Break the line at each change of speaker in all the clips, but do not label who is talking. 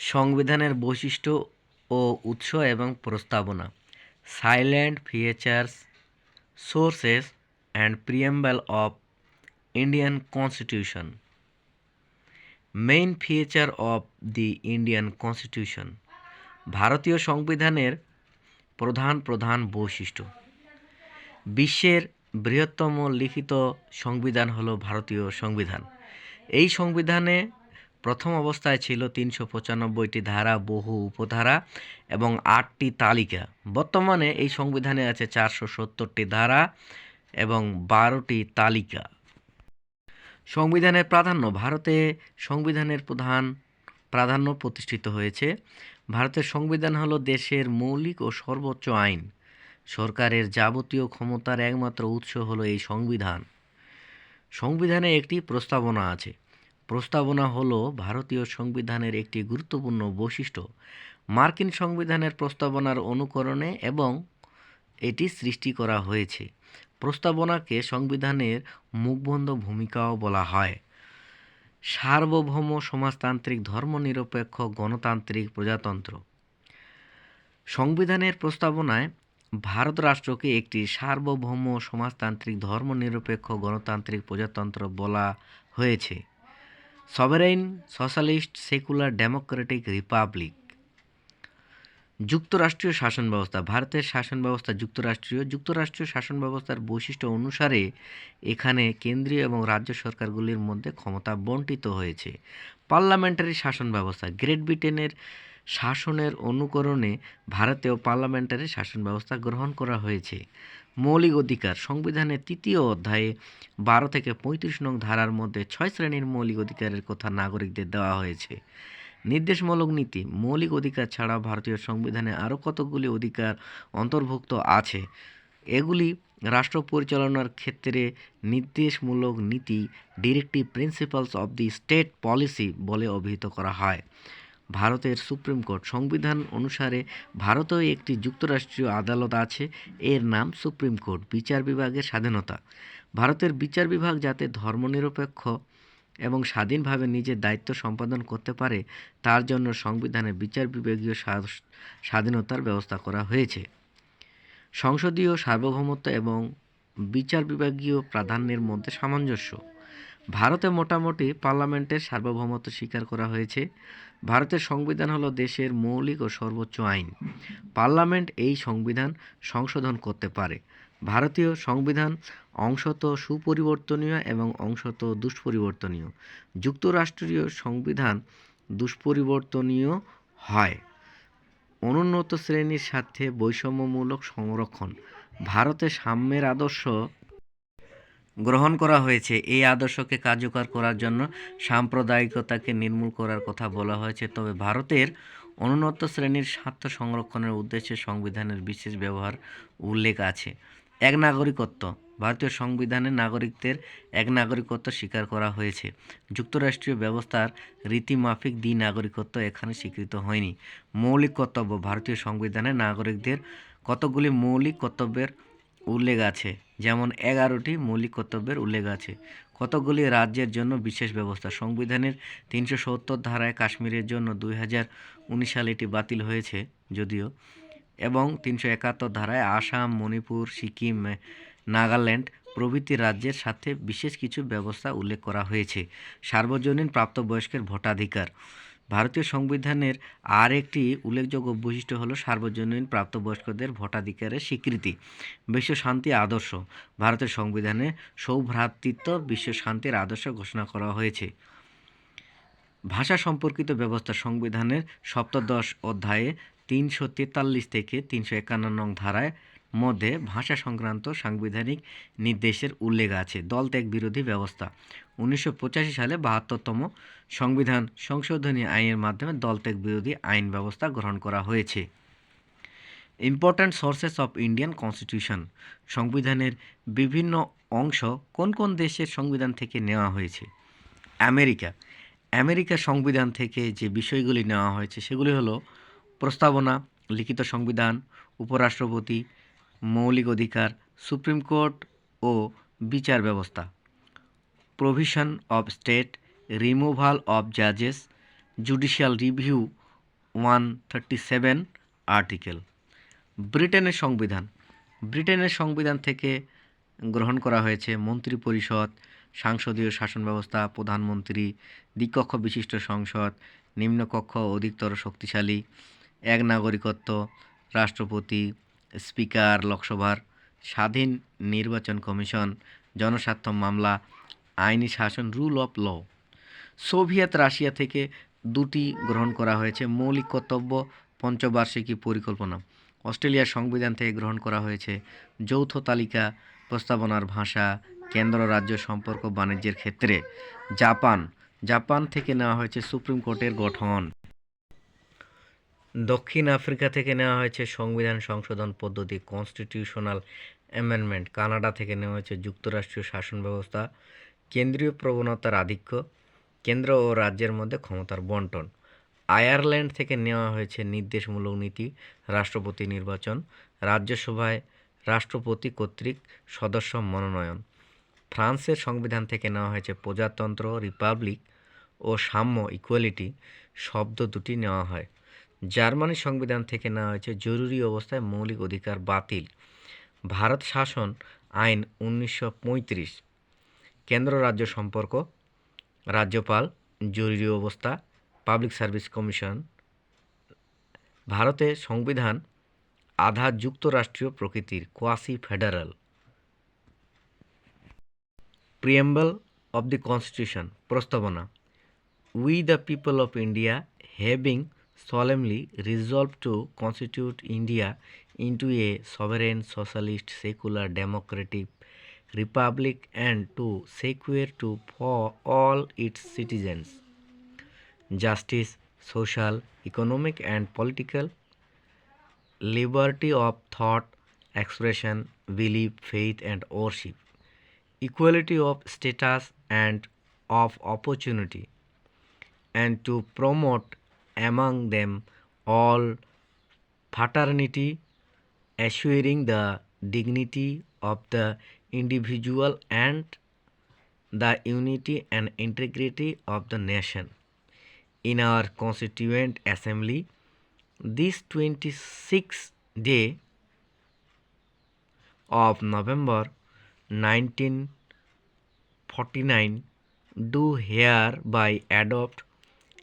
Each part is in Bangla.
সংবিধানের বৈশিষ্ট্য ও উৎস এবং প্রস্তাবনা। Salient features sources and preamble of Indian constitution main feature of the Indian constitution ভারতীয় সংবিধানের প্রধান প্রধান বৈশিষ্ট্য। বিশ্বের বৃহত্তম লিখিত সংবিধান হলো ভারতীয় সংবিধান। এই সংবিধানে প্রথম অবস্থায় ছিল তিনশো পঁচানব্বইটি ধারা, বহু উপধারা এবং আটটি তালিকা। বর্তমানে এই সংবিধানে আছে চারশো সত্তরটি ধারা এবং বারোটি তালিকা। সংবিধানের প্রাধান্য, ভারতে সংবিধানের প্রধান প্রাধান্য প্রতিষ্ঠিত হয়েছে। ভারতের সংবিধান হলো দেশের মৌলিক ও সর্বোচ্চ আইন। সরকারের যাবতীয় ক্ষমতার একমাত্র উৎস হলো এই সংবিধান। সংবিধানে একটি প্রস্তাবনা আছে। প্রস্তাবনা হলো ভারতীয় সংবিধানের একটি গুরুত্বপূর্ণ বৈশিষ্ট্য। মার্কিন সংবিধানের প্রস্তাবনার অনুকরণে এবং এটি সৃষ্টি করা হয়েছে। প্রস্তাবনাকে সংবিধানের মুখবন্ধ ভূমিকাও বলা হয়। সার্বভৌম সমাজতান্ত্রিক ধর্মনিরপেক্ষ গণতান্ত্রিক প্রজাতন্ত্র। সংবিধানের প্রস্তাবনায় ভারত রাষ্ট্রকে একটি সার্বভৌম সমাজতান্ত্রিক ধর্মনিরপেক্ষ গণতান্ত্রিক প্রজাতন্ত্র বলা হয়েছে। Sovereign socialist secular democratic republic যুক্তরাষ্ট্রীয় শাসন ব্যবস্থা। ভারতের শাসন ব্যবস্থা যুক্তরাষ্ট্রীয়। যুক্তরাষ্ট্রীয় শাসন ব্যবস্থার বৈশিষ্ট্য অনুসারে এখানে কেন্দ্রীয় এবং রাজ্য সরকারগুলির মধ্যে ক্ষমতা বন্টিত হয়েছে। পার্লামেন্টারি শাসন ব্যবস্থা। গ্রেট ব্রিটেনের শাসনের অনুকরণে ভারতেও পার্লামেন্টারি শাসন ব্যবস্থা গ্রহণ করা হয়েছে। মৌলিক অধিকার সংবিধানের তৃতীয় অধ্যায়ে বারো থেকে পঁয়ত্রিশ নং ধারার মধ্যে ছয় শ্রেণির মৌলিক অধিকারের কথা নাগরিকদের দেওয়া হয়েছে। নির্দেশমূলক নীতি, মৌলিক অধিকার ছাড়া ভারতীয় সংবিধানে আরও কতগুলি অধিকার অন্তর্ভুক্ত আছে? এগুলি রাষ্ট্র পরিচালনার ক্ষেত্রে নির্দেশমূলক নীতি directive principles of the state policy বলে অভিহিত করা হয়। ভারতের সুপ্রিম কোর্ট সংবিধান অনুসারে ভারতেও একটি যুক্তরাষ্ট্রীয় আদালত আছে। এর নাম সুপ্রিম কোর্ট বিচার বিভাগের স্বাধীনতা। ভারতের বিচার বিভাগ যাতে ধর্মনিরপেক্ষ এবং স্বাধীনভাবে নিজের দায়িত্ব সম্পাদন করতে পারে, তার জন্য সংবিধানে বিচার বিভাগীয় স্বা- স্বাধীনতার ব্যবস্থা করা হয়েছে। সংসদীয় সার্বভৌমত্ব এবং বিচার বিভাগীয় প্রাধান্যের মধ্যে সামঞ্জস্য। ভারতে মোটামুটি পার্লামেন্টের সার্বভৌমত্ব স্বীকার করা হয়েছে। ভারতের সংবিধান হলো দেশের মৌলিক ও সর্বোচ্চ আইন। পার্লামেন্ট এই সংবিধান সংশোধন করতে পারে। ভারতীয় সংবিধান অংশত সুপরিবর্তনীয় এবং অংশত দুষ্পরিবর্তনীয়। যুক্তরাষ্ট্রীয় সংবিধান দুষ্পরিবর্তনীয় হয়। অনুন্নত শ্রেণির সাথে বৈষম্যমূলক সংরক্ষণ। ভারতে সাম্যের আদর্শ গ্রহণ করা হয়েছে। এই আদর্শকে কার্যকর করার জন্য সাম্প্রদায়িকতাকে নির্মূল করার কথা বলা হয়েছে। তবে ভারতের অনুন্নত শ্রেণির স্বার্থ সংরক্ষণের উদ্দেশ্যে সংবিধানের বিশেষ ব্যবহার উল্লেখ আছে। এক নাগরিকত্ব, ভারতীয় সংবিধানে নাগরিকদের এক নাগরিকত্ব স্বীকার করা হয়েছে। যুক্তরাষ্ট্রীয় ব্যবস্থার রীতিমাফিক দ্বি নাগরিকত্ব এখানে স্বীকৃত হয়নি। মৌলিক কর্তব্য, ভারতীয় সংবিধানে নাগরিকদের কতগুলি মৌলিক কর্তব্যের উল্লেখ আছে, যেমন এগারোটি মৌলিক কর্তব্যের উল্লেখ আছে। কতগুলি রাজ্যের জন্য বিশেষ ব্যবস্থা? সংবিধানের তিনশো সত্তর ধারায় কাশ্মীরের জন্য দুই হাজার উনিশ সালে এটি বাতিল হয়েছে যদিও, এবং তিনশো একাত্তর ধারায় আসাম, মণিপুর, সিকিম, নাগাল্যান্ড প্রভৃতি রাজ্যের সাথে বিশেষ কিছু ব্যবস্থা উল্লেখ করা হয়েছে। সার্বজনীন প্রাপ্তবয়স্কের ভোটাধিকার। ভারতীয় সংবিধানের আর একটি উল্লেখযোগ্য বৈশিষ্ট্য হলো সার্বজনীন প্রাপ্তবয়স্কদের ভোটাধিকারের স্বীকৃতি, বিশ্ব শান্তি আদর্শ। ভারতের সংবিধানে সৌভ্রাতৃত্ব, বিশ্ব শান্তির আদর্শ ঘোষণা করা হয়েছে। ভাষা সম্পর্কিত ব্যবস্থা সংবিধানের সপ্তদশ অধ্যায়ে তিনশো তেতাল্লিশ থেকে তিনশো একান্ন নং ধারায় মধ্যে ভাষা সংক্রান্ত সাংবিধানিক নির্দেশের উল্লেখ আছে। দলত্যাগ বিরোধী ব্যবস্থা। উনিশশো পঁচাশি সালে বাহাত্তরতম সংবিধান সংশোধনী আইনের মাধ্যমে দলত্যাগ বিরোধী আইন ব্যবস্থা গ্রহণ করা হয়েছে। Important sources of Indian constitution সংবিধানের বিভিন্ন অংশ কোন কোন দেশের সংবিধান থেকে নেওয়া হয়েছে? আমেরিকা। আমেরিকা সংবিধান থেকে যে বিষয়গুলি নেওয়া হয়েছে সেগুলি হলো প্রস্তাবনা, লিখিত সংবিধান, উপরাষ্ট্রপতি মৌলিক অধিকার, সুপ্রিম কোর্ট ও বিচার ব্যবস্থা। Provision of state removal of জাজেস judicial review one thirty seven article ব্রিটেনের সংবিধান। ব্রিটেনের সংবিধান থেকে গ্রহণ করা হয়েছে মন্ত্রী পরিষদ সাংসদীয় শাসন ব্যবস্থা, প্রধানমন্ত্রী, দ্বিকক্ষ বিশিষ্ট সংসদ, নিম্নকক্ষ অধিকতর শক্তিশালী, এক নাগরিকত্ব, রাষ্ট্রপতি স্পিকার, লোকসভার স্বাধীন নির্বাচন কমিশন, জনস্বার্থ মামলা, আইনি শাসন, rule of law. Soviet Russia থেকে দুটি গ্রহণ করা হয়েছে। মৌলিক কর্তব্য, পঞ্চবার্ষিকী পরিকল্পনা। অস্ট্রেলিয়ার সংবিধান থেকে গ্রহণ করা হয়েছে যৌথ তালিকা প্রস্তাবনার ভাষা, কেন্দ্র রাজ্য সম্পর্ক বাণিজ্যের ক্ষেত্রে। জাপান জাপান থেকে নেওয়া হয়েছে সুপ্রিম কোর্টের গঠন। দক্ষিণ আফ্রিকা থেকে নেওয়া হয়েছে সংবিধান সংশোধন পদ্ধতি কনস্টিটিউশনাল অ্যামেন্ডমেন্ট কানাডা থেকে নেওয়া হয়েছে যুক্তরাষ্ট্রীয় শাসন ব্যবস্থা, কেন্দ্রীয় প্রবণতার আধিক্য, কেন্দ্র ও রাজ্যের মধ্যে ক্ষমতার বন্টন। আয়ারল্যান্ড থেকে নেওয়া হয়েছে নির্দেশমূলক নীতি, রাষ্ট্রপতি নির্বাচন, রাজ্যসভায় রাষ্ট্রপতি কর্তৃক সদস্য মনোনয়ন। ফ্রান্সের সংবিধান থেকে নেওয়া হয়েছে প্রজাতন্ত্র, রিপাবলিক ও সাম্য ইকুয়ালিটি, শব্দ দুটি নেওয়া হয়। জার্মানির সংবিধান থেকে নেওয়া হয়েছে জরুরি অবস্থায় মৌলিক অধিকার বাতিল। ভারত শাসন আইন উনিশশো পঁয়ত্রিশ। কেন্দ্র রাজ্য সম্পর্ক, রাজ্যপাল, জরুরি অবস্থা, পাবলিক সার্ভিস কমিশন। ভারতের সংবিধান আধা যুক্তরাষ্ট্রীয় প্রকৃতির, quasi federal. Preamble of the constitution, প্রস্তাবনা। We the people of India having solemnly resolved to constitute India into a sovereign, socialist, secular, democratic republic and to secure to for all its citizens. Justice, social, economic, and political liberty of thought, expression, belief, faith, and worship, equality of status and of opportunity, and to promote among them all fraternity, assuring the dignity of the individual and the unity and integrity of the nation. In our Constituent Assembly, this 26th day of November 1949 do hereby adopt,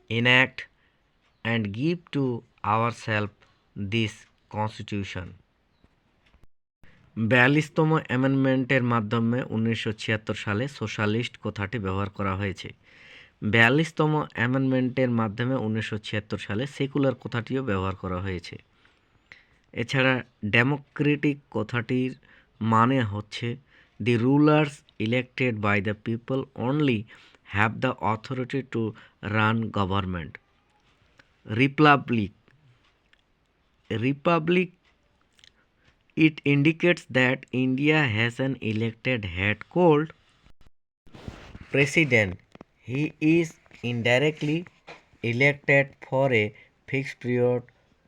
enact, and give to ourselves this constitution. বিয়াল্লিশতম অ্যামেন্ডমেন্টের মাধ্যমে উনিশশো ছিয়াত্তর সালে সোশ্যালিস্ট কথাটি ব্যবহার করা হয়েছে। বিয়াল্লিশতম অ্যামেন্ডমেন্টের মাধ্যমে উনিশশো ছিয়াত্তর সালে সেকুলার কথাটিও ব্যবহার করা হয়েছে। এছাড়া ডেমোক্রেটিক কথাটির মানে হচ্ছে the rulers elected by the people only have the authority to run government republic. Republic it indicates that india has an elected head called president. He is indirectly elected for a fixed period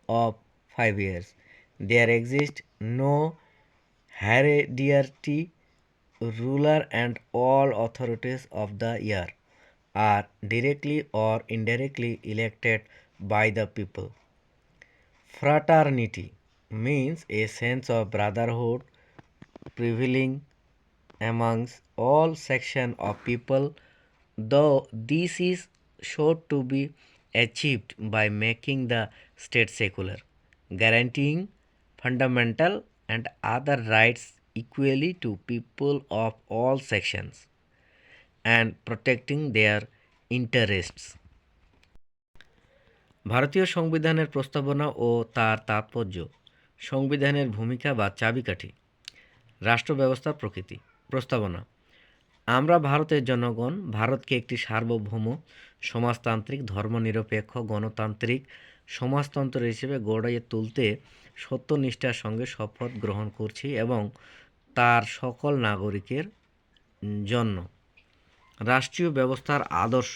of 5 years. There exists no hereditary ruler and all authorities of the year are directly or indirectly elected by the people. Fraternity means a sense of brotherhood prevailing amongst all sections of people, though this is sought to be achieved by making the state secular, guaranteeing fundamental and other rights equally to people of all sections, and protecting their interests. ভারতীয় সংবিধানের প্রস্তাবনা ও তার তাৎপর্য, সংবিধানের ভূমিকা বা চাবিকাঠি, রাষ্ট্র ব্যবস্থার প্রকৃতি, প্রস্তাবনা। আমরা ভারতের জনগণ, ভারতকে একটি সার্বভৌম, সমাজতান্ত্রিক, ধর্মনিরপেক্ষ, গণতান্ত্রিক, সমাজতন্ত্র হিসেবে গড়ে তুলতে সত্যনিষ্ঠার সঙ্গে শপথ গ্রহণ করছি এবং তার সকল নাগরিকের জন্য রাষ্ট্রীয় ব্যবস্থার আদর্শ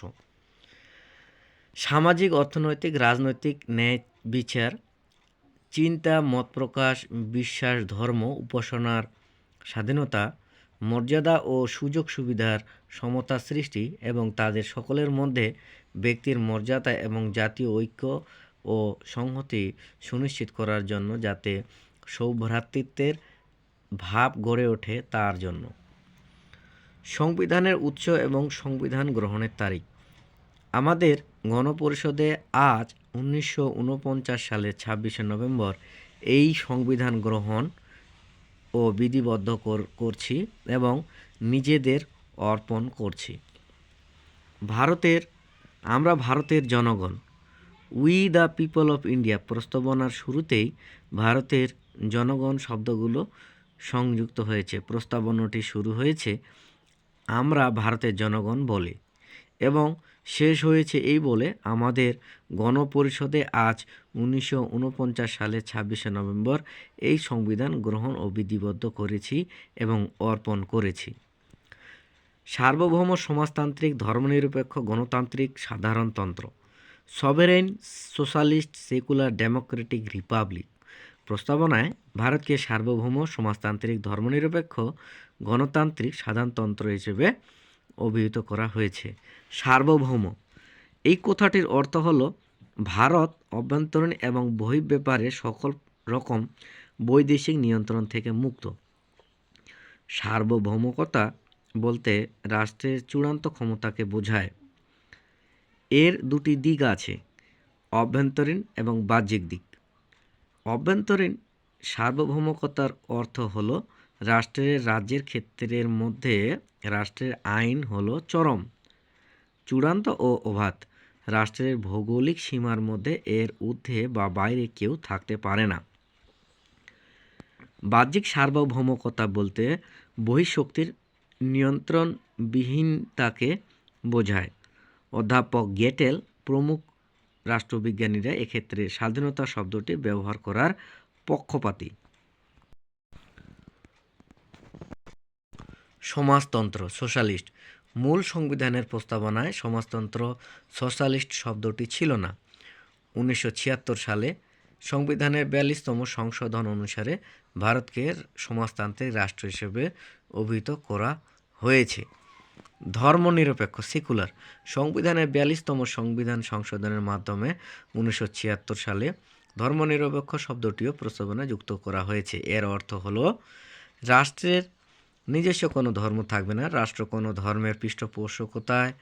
সামাজিক, অর্থনৈতিক, রাজনৈতিক ন্যায় বিচার, চিন্তা, মত প্রকাশ, বিশ্বাস, ধর্ম, উপাসনার স্বাধীনতা, মর্যাদা ও সুযোগ সুবিধার সমতা সৃষ্টি এবং তাদের সকলের মধ্যে ব্যক্তির মর্যাদা এবং জাতীয় ঐক্য ও সংহতি সুনিশ্চিত করার জন্য যাতে সৌভ্রাতৃত্বের ভাব গড়ে ওঠে তার জন্য। সংবিধানের উৎস এবং সংবিধান গ্রহণের তারিখ। আমাদের গণপরিষদে আজ উনিশশো উনপঞ্চাশ সালের ছাব্বিশে নভেম্বর এই সংবিধান গ্রহণ ও বিধিবদ্ধ করছি এবং নিজেদের অর্পণ করছি। ভারতের, আমরা ভারতের জনগণ। We the people of India প্রস্তাবনার শুরুতেই ভারতের জনগণ শব্দগুলো সংযুক্ত হয়েছে। প্রস্তাবনাটি শুরু হয়েছে, আমরা ভারতের জনগণ বলে। এবং শেষ হয়েছে এই বলে আমাদের গণপরিষদে আজ উনিশশো সালের ছাব্বিশে নভেম্বর এই সংবিধান গ্রহণ ও বিধিবদ্ধ করেছি এবং অর্পণ করেছি। সার্বভৌম সমাজতান্ত্রিক, ধর্মনিরপেক্ষ, গণতান্ত্রিক সাধারণতন্ত্র sovereign socialist secular democratic republic প্রস্তাবনায় ভারতকে সার্বভৌম, সমাজতান্ত্রিক, ধর্মনিরপেক্ষ, গণতান্ত্রিক সাধারণতন্ত্র হিসেবে অভিহিত করা হয়েছে। সার্বভৌম। এই কথাটির অর্থ হল, ভারত অভ্যন্তরীণ এবং বহিঃ ব্যাপারে সকল রকম বৈদেশিক নিয়ন্ত্রণ থেকে মুক্ত। সার্বভৌমকতা বলতে রাষ্ট্রের চূড়ান্ত ক্ষমতাকে বোঝায়। এর দুটি দিক আছে, অভ্যন্তরীণ এবং বাহ্যিক দিক। অভ্যন্তরীণ সার্বভৌমকতার অর্থ হল রাষ্ট্রের রাজ্যের ক্ষেত্রের মধ্যে রাষ্ট্রের আইন হলো চরম, চূড়ান্ত ও অবাধ। রাষ্ট্রের ভৌগোলিক সীমার মধ্যে এর ঊর্ধ্বে বা বাইরে কেউ থাকতে পারে না। বাহ্যিক সার্বভৌমকতা বলতে বহিঃশক্তির নিয়ন্ত্রণবিহীনতাকে বোঝায়। অধ্যাপক গেটেল, প্রমুখ রাষ্ট্রবিজ্ঞানীরা এক্ষেত্রে স্বাধীনতা শব্দটি ব্যবহার করার পক্ষপাতী। সমাজতন্ত্র সোশ্যালিস্ট মূল সংবিধানের প্রস্তাবনায় সমাজতন্ত্র সোশ্যালিস্ট শব্দটি ছিল না। উনিশশো ছিয়াত্তর সালে সংবিধানের বিয়াল্লিশতম সংশোধন অনুসারে ভারতকে সমাজতান্ত্রিক রাষ্ট্র হিসেবে অভিহিত করা হয়েছে। ধর্মনিরপেক্ষ সেকুলার সংবিধানের বিয়াল্লিশতম সংবিধান সংশোধনের মাধ্যমে উনিশশো ছিয়াত্তর সালে ধর্মনিরপেক্ষ শব্দটিও প্রস্তাবনায় যুক্ত করা হয়েছে। এর অর্থ হলো, রাষ্ট্রের নিজস্ব কোনো ধর্ম থাকবে না, রাষ্ট্র কোনো ধর্মের পৃষ্ঠপোষকতায়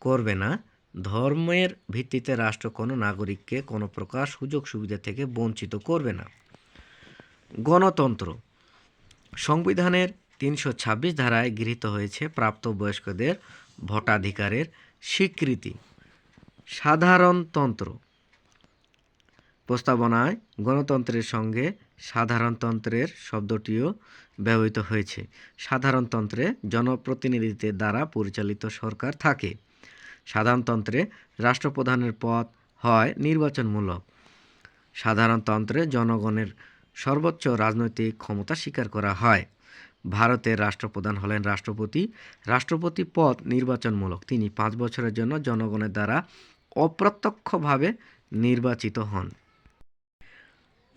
করবে না। ধর্মের ভিত্তিতে রাষ্ট্র কোনো নাগরিককে কোনো প্রকার সুযোগ সুবিধা থেকে বঞ্চিত করবে না। গণতন্ত্র। সংবিধানের তিনশো ছাব্বিশ ধারায় গৃহীত হয়েছে প্রাপ্তবয়স্কদের ভোটাধিকারের স্বীকৃতি। সাধারণতন্ত্র। প্রস্তাবনায় গণতন্ত্রের সঙ্গে সাধারণতন্ত্রের শব্দটিও ব্যবহৃত হয়েছে। সাধারণতন্ত্রে জনপ্রতিনিধিত্বের দ্বারা পরিচালিত সরকার থাকে। সাধারণতন্ত্রে রাষ্ট্রপ্রধানের পদ হয় নির্বাচনমূলক। সাধারণতন্ত্রে জনগণের সর্বোচ্চ রাজনৈতিক ক্ষমতা স্বীকার করা হয়। ভারতের রাষ্ট্রপ্রধান হলেন রাষ্ট্রপতি। রাষ্ট্রপতি পদ নির্বাচনমূলক। তিনি পাঁচ বছরের জন্য জনগণের দ্বারা অপ্রত্যক্ষভাবে নির্বাচিত হন।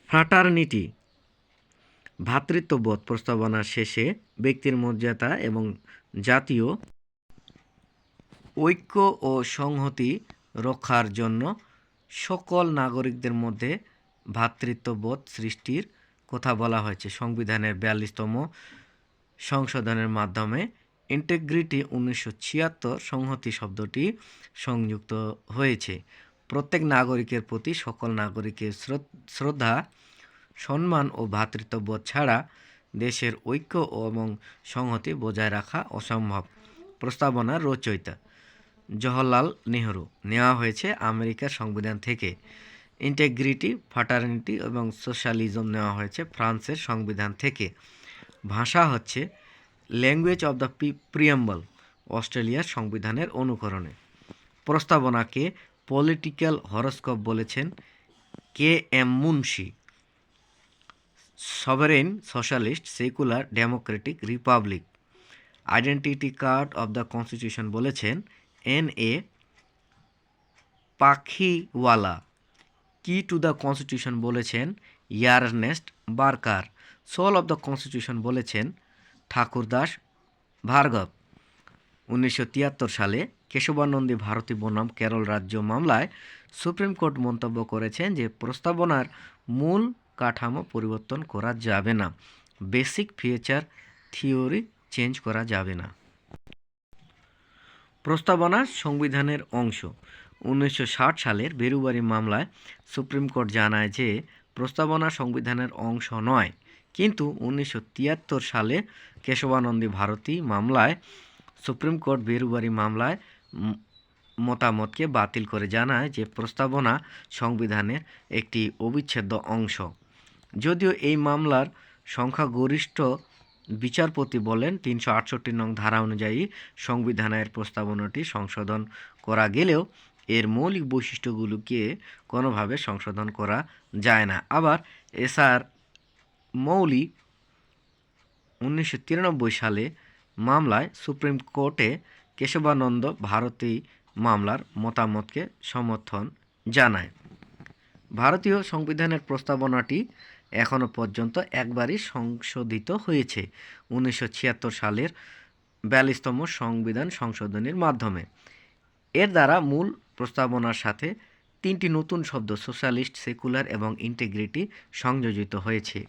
ফ্রাটার্নিটি ভ্রাতৃত্ববোধ প্রস্তাবনার শেষে ব্যক্তির মর্যাদা এবং জাতীয় ঐক্য ও সংহতি রক্ষার জন্য সকল নাগরিকদের মধ্যে ভ্রাতৃত্ববোধ সৃষ্টির কথা বলা হয়েছে। সংবিধানের বিয়াল্লিশতম সংশোধনের মাধ্যমে ইন্টেগ্রিটি উনিশশো ছিয়াত্তর সংহতি শব্দটি সংযুক্ত হয়েছে। প্রত্যেক নাগরিকের প্রতি সকল নাগরিকের শ্রদ্ধা সম্মান ও ভ্রাতৃত্ববোধ ছাড়া দেশের ঐক্য এবং সংহতি বজায় রাখা অসম্ভব। প্রস্তাবনার রচয়িতা জওহরলাল নেহরু। নেওয়া হয়েছে আমেরিকার সংবিধান থেকে। ইন্টেগ্রিটি, ফাটার্নিটি এবং সোশ্যালিজম নেওয়া হয়েছে ফ্রান্সের সংবিধান থেকে। ভাষা হচ্ছে ল্যাঙ্গুয়েজ অব দ্য প্রিয়াম্বল, অস্ট্রেলিয়ার সংবিধানের অনুকরণে। প্রস্তাবনাকে পলিটিক্যাল হরস্কোপ বলেছেন K M Munshi. Sovereign socialist, secular, democratic republic. Identity card of the constitution বলেছেন N A Palkhivala. Key to the constitution বলেছেন Ernest Barker. Soul of the constitution বলেছেন ঠাকুরদাস ভার্গব। উনিশশো তিয়াত্তর সালে কেশবানন্দী ভারতী বনাম কেরল রাজ্য মামলায় সুপ্রিম কোর্ট মন্তব্য করেছেন যে প্রস্তাবনার মূল কাঠামো পরিবর্তন করা যাবে না। বেসিক ফিচার থিওরি চেঞ্জ করা যাবে না। প্রস্তাবনা সংবিধানের অংশ। উনিশশো ষাট সালের বেরুবারি মামলায় সুপ্রিম কোর্ট জানায় যে প্রস্তাবনা সংবিধানের অংশ নয়। কিন্তু উনিশশো তিয়াত্তর সালে কেশবানন্দী ভারতী মামলায় সুপ্রিম কোর্ট বেরুবারি মামলায় মতামতকে বাতিল করে জানায় যে প্রস্তাবনা সংবিধানের একটি অবিচ্ছেদ্য অংশ। যদিও এই মামলার সংখ্যাগরিষ্ঠ বিচারপতি বলেন, তিনশো আটষট্টি নং ধারা অনুযায়ী সংবিধানের প্রস্তাবনাটি সংশোধন করা গেলেও এর মৌলিক বৈশিষ্ট্যগুলোকে কোনোভাবে সংশোধন করা যায় না। আবার এসআর মৌলি উনিশশো তিরানব্বই সালে মামলায় সুপ্রিম কোর্টে কেশবানন্দ ভারতী মামলার মতামতকে সমর্থন জানায়। ভারতীয় সংবিধানের প্রস্তাবনাটি এখনও পর্যন্ত একবারই সংশোধিত হয়েছে, উনিশশো ছিয়াত্তর সালের বিয়াল্লিশতম সংবিধান সংশোধনীর মাধ্যমে। এর দ্বারা মূল প্রস্তাবনার সাথে তিনটি নতুন শব্দ, সোশ্যালিস্ট, সেকুলার এবং ইন্টিগ্রিটি, সংযোজিত হয়েছে।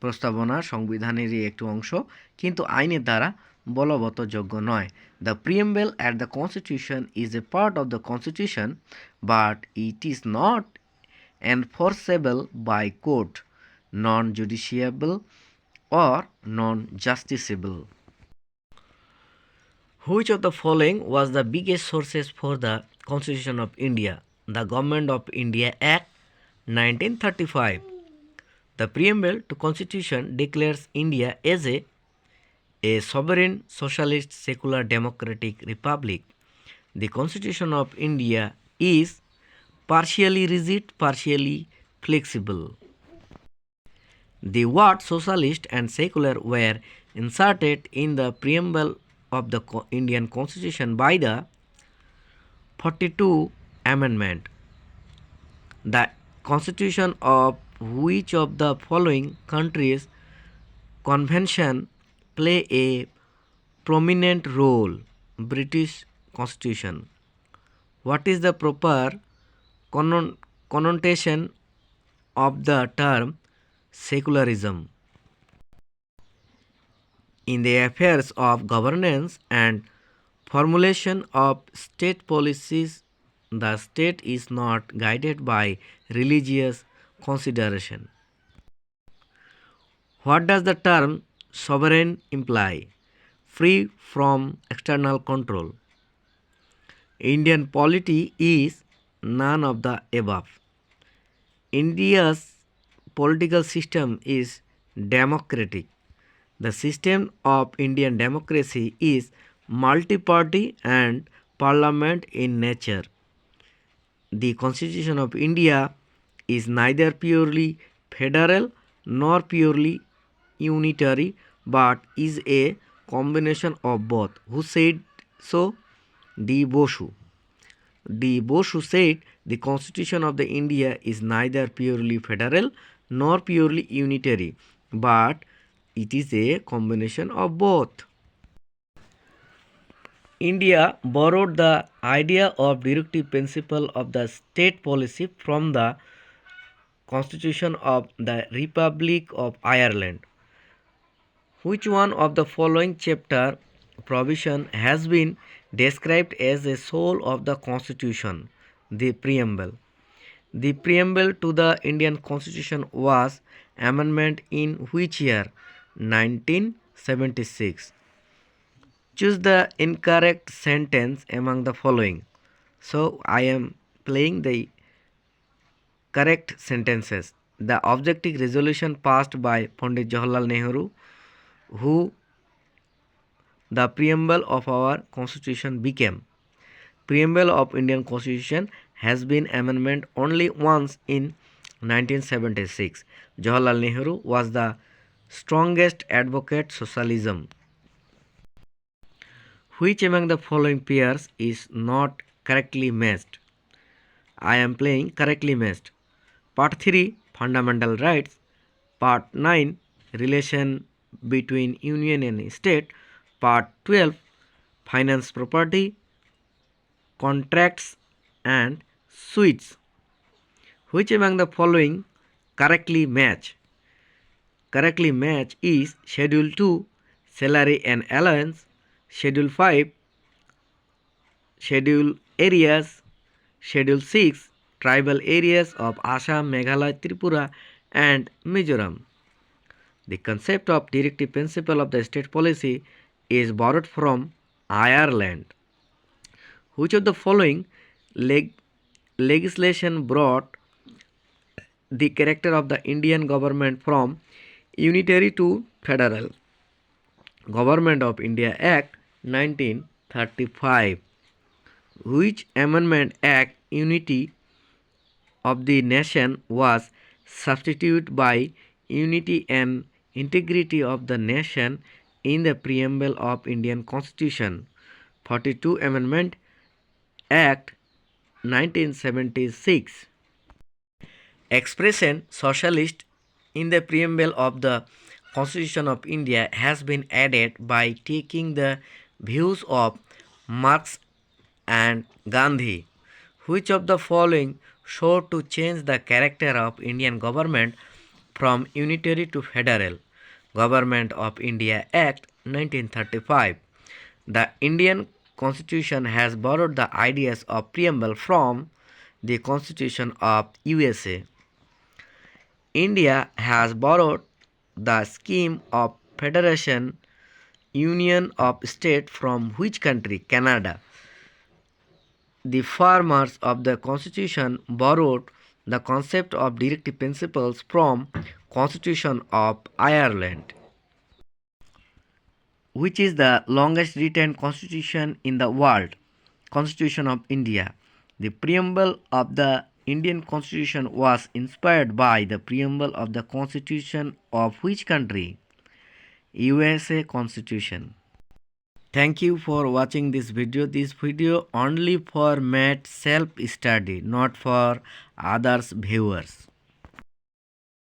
প্রস্তাবনা সংবিধানেরই একটি অংশ, কিন্তু আইনের দ্বারা বলবৎযোগ্য নয় the preamble at the constitution is a part of the constitution but it is not enforceable by court, non-judiciable or non-justiciable. Which of the following was the biggest sources for the Constitution of India? The Government of India Act 1935. The preamble to Constitution declares India as a, a sovereign socialist secular democratic republic. The Constitution of India is partially rigid, partially flexible. The words socialist and secular were inserted in the preamble of the Indian Constitution by the 42 Amendment. The Constitution of which of the following countries convention play a prominent role? British Constitution. What is the proper connotation of the term secularism? In the affairs of governance and formulation of state policies, the state is not guided by religious consideration. What does the term sovereign imply? Free from external control. Indian polity is none of the above. India's political system is democratic. The system of Indian democracy is multi party and parliament in nature. The Constitution of India is neither purely federal nor purely unitary but is a combination of both. Who said so? D. Boshu. D. Boshu said the Constitution of the India is neither purely federal nor purely unitary, but it is a combination of both. India borrowed the idea of directive principle of the state policy from the Constitution of the Republic of Ireland. Which one of the following chapter provision has been described as a soul of the Constitution? The preamble. The preamble to the Indian Constitution was amendment in which year? 1976. Choose the incorrect sentence among the following. So I am playing the correct sentences. The objective resolution passed by Pandit Jawaharlal Nehru, who the preamble of our constitution became. Preamble of Indian Constitution has been amendment only once in 1976. Jawaharlal Nehru was the strongest advocate socialism. Which among the following pairs is not correctly matched? I am playing correctly matched. Part 3 Fundamental Rights. Part 9 Relation between Union and State. Part 12 Finance Property, Contracts and suites. Which among the following correctly match? Correctly match is Schedule 2 Salary and Allowance, Schedule 5 Schedule Areas, Schedule 6 Tribal Areas of Assam, Meghalaya, Tripura and Mizoram. The concept of directive principle of the state policy is borrowed from Ireland. Which of the following leg- legislation brought the character of the Indian government from unitary to federal? Government of India Act 1935. Which Amendment Act unity of the nation was substituted by unity and integrity of the nation in the preamble of Indian Constitution 42 Amendment Act 1976 expression socialist in the preamble of the Constitution of India has been added by taking the views of Marx and Gandhi. Which of the following sought to change the character of Indian government from unitary to federal? Government of India Act 1935. The Indian Constitution has borrowed the ideas of preamble from the Constitution of USA. India has borrowed the scheme of federation union of state from which country? Canada. The farmers of the constitution borrowed the concept of directive principles from constitution of Ireland. Which is the longest written constitution in the world? Constitution of India. The preamble of the Indian Constitution was inspired by the preamble of the Constitution of which country? USA Constitution. Thank you for watching this video. This video only for math self study, not for others viewers.